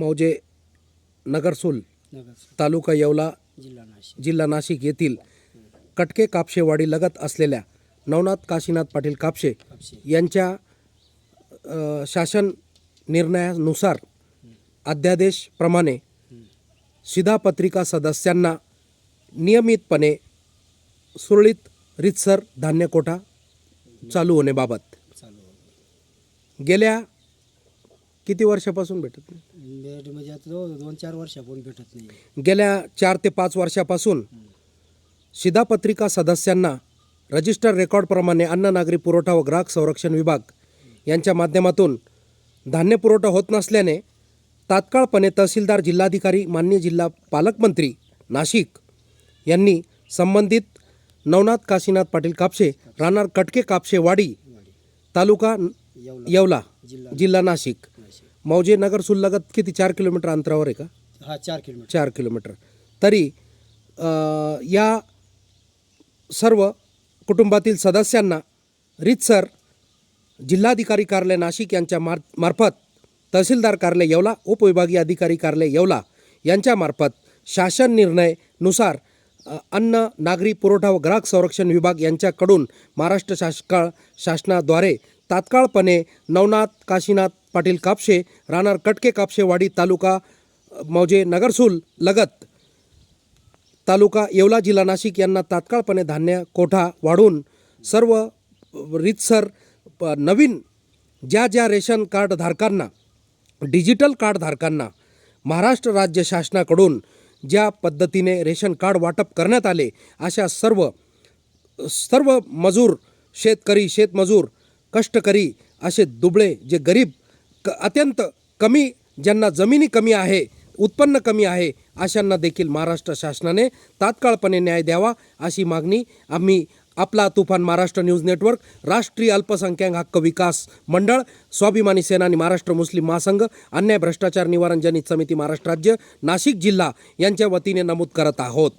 मौजे नगरसूल नगर तालुका येवला जिल्हा नाशिक. येथील कटके कापशेवाडी लगत असलेल्या नवनाथ काशीनाथ पाटील कापशे यांच्या शासन निर्णयानुसार अध्यादेशप्रमाणे शिधापत्रिका सदस्यांना नियमितपणे सुरळीत रितसर धान्य कोटा चालू होण्याबाबत. गेल्या किती वर्षापासून भेटत नाही? बेड म्हणजे आता जवळ दोन चार वर्षापून भेटत नाही. गेल्या चार ते पाच वर्षापासून शिधापत्रिका सदस्यांना रजिस्टर रेकॉर्डप्रमाणे अन्न नागरी पुरवठा व ग्राहक संरक्षण विभाग यांच्या माध्यमातून धान्य पुरवठा होत नसल्याने तात्काळपणे तहसीलदार जिल्हाधिकारी मान्य जिल्हा पालकमंत्री नाशिक यांनी संबंधित नवनाथ काशीनाथ पाटील कापशे राहणार कटके कापशे वाडी तालुका येवला. येवला जिल्हा नाशिक. मौजे नगर सुलगत किती? चार किलोमीटर अंतरावर आहे का? हा चार किलोमीटर. चार किलोमीटर. तरी अ, या सर्व कुटुंबातील सदस्यांना रीतसर जिल्हाधिकारी कार्यालय नाशिक यांच्या मार मार्फत तहसीलदार कार्यालय येवला उपविभागीय अधिकारी कार्यालय येवला यांच्यामार्फत शासन निर्णयनुसार अ, अन्न नागरी पुरवठा व ग्राहक संरक्षण विभाग यांच्याकडून महाराष्ट्र शासका शासनाद्वारे तात्काळपणे नवनाथ काशीनाथ पाटील कापशे राहणार कटके कापशेवाडी तालुका मौजे नगरसूल लगत तालुका येवला जिल्हा नाशिक यांना तात्काळपणे धान्य कोठा वाढून सर्व रीतसर प- नवीन ज्या ज्या रेशन कार्ड धारकांना डिजिटल कार्ड धारकांना महाराष्ट्र राज्य शासनाकडून ज्या पद्धतीने रेशन कार्ड वाटप करण्यात आले अशा सर्व सर्व मजूर शेतकरी शेतमजूर कष्टकरी असे दुबळे जे गरीब क अत्यंत कमी ज्यांना जमिनी कमी आहे उत्पन्न कमी आहे अशांना देखील महाराष्ट्र शासनाने तात्काळपणे न्याय द्यावा अशी मागणी आम्ही आपला तुफान महाराष्ट्र न्यूज नेटवर्क राष्ट्रीय अल्पसंख्याक हक्क विकास मंडळ स्वाभिमानी सेनानी महाराष्ट्र मुस्लिम महासंघ अन्याय भ्रष्टाचार निवारण जनित समिती महाराष्ट्र राज्य नाशिक जिल्हा यांच्या वतीने नमूद करत आहोत.